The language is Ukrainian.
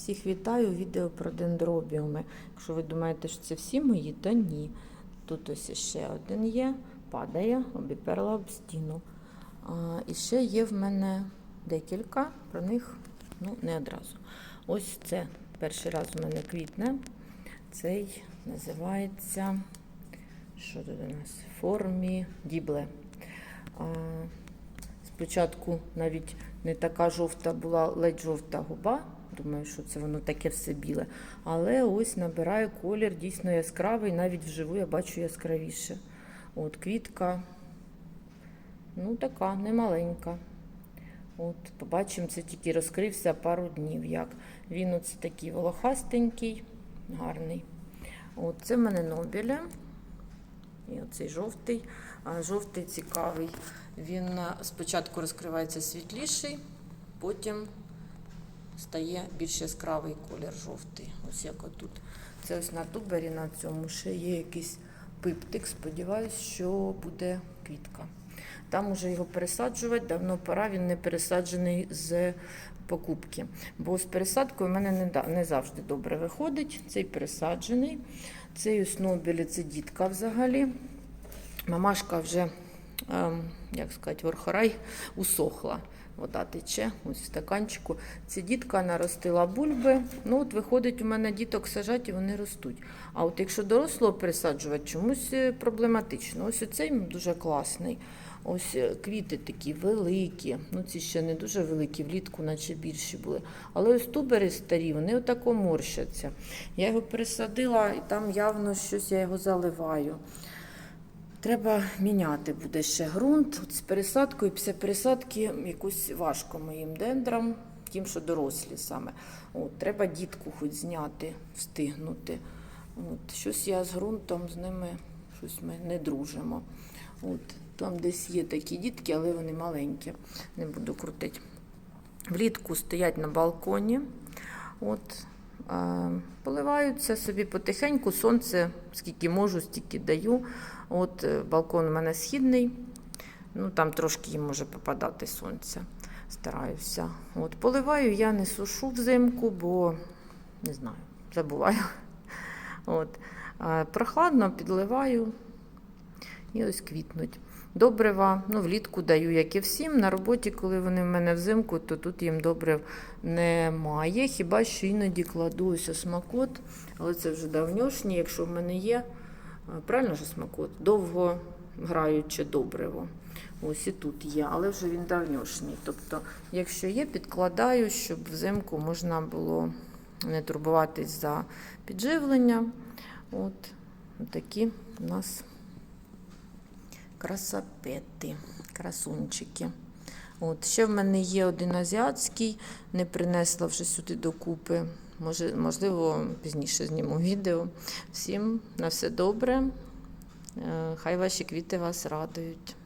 Всіх вітаю відео про дендробіуми. Якщо ви думаєте, що це всі мої, то ні. Тут ось ще один є, падає, обіперла об стіну. А, і ще є в мене декілька, про них ну, не одразу. Ось це перший раз у мене квітне. Цей називається що тут у нас? Формі дібле. А, спочатку навіть не така жовта була, ледь жовта губа. Думаю, що це воно таке все біле. Але ось набирає колір дійсно яскравий, навіть вживу я бачу яскравіше. От квітка, ну така, немаленька. От, побачимо, це тільки розкрився пару днів. як. Він оце такий волохастенький, гарний. От, це в мене Нобеля. І оцей жовтий. А, Жовтий цікавий. Він спочатку розкривається світліший, потім стає більш яскравий колір жовтий. Ось як отут. Це ось на тубері на цьому ще є якийсь пиптик. Сподіваюсь, що буде квітка. Там уже його пересаджувати, давно пора, він не пересаджений з покупки. Бо з пересадкою в мене не, не завжди добре виходить. Цей пересаджений. Цей ось Нобелі, це дітка взагалі. Мамашка вже, як сказати, верхорай усохла. Вода тече, ось в стаканчику. Це дітка наростила бульби. Ну, от виходить, у мене діток сажать і вони ростуть. А от якщо дорослого пересаджувати, чомусь е, проблематично. Ось оцей дуже класний. Ось е, квіти такі великі. Ну, ці ще не дуже великі, влітку, наче більші були. Але ось тубери старі, вони отако морщаться. Я його пересадила, і там явно щось я його заливаю. Треба міняти буде ще ґрунт. От з пересадкою, після пересадки якусь важко моїм дендрам, тим, що дорослі саме. От, треба дітку хоч зняти, встигнути. От, щось я з ґрунтом з ними щось ми не дружимо. От, там десь є такі дітки, але вони маленькі. Не буду крутити. Влітку стоять на балконі. От, поливаються собі потихеньку. Сонце, скільки можу, стільки даю. От е, балкон у мене східний. Ну, там трошки їм може попадати сонце. Стараюся. От, поливаю я не сушу взимку, бо не знаю, забуваю. От. Прохладно підливаю і ось квітнуть. Добрива, ну, влітку даю, як і всім. На роботі, коли вони в мене взимку, то тут їм добрив немає. Хіба що іноді кладу ось смакот, але це вже давньошній, якщо в мене є. Правильно ж смакот? Довго граюче добриво. Ось і тут є, але вже він давньошній. Тобто, якщо є, підкладаю, щоб взимку можна було не турбуватись за підживлення. От такі у нас красапети, красунчики. От, ще в мене є один азіатський, не принесла вже сюди докупи. Може, можливо, пізніше зніму відео. Всім на все добре. Е, Хай ваші квіти вас радують.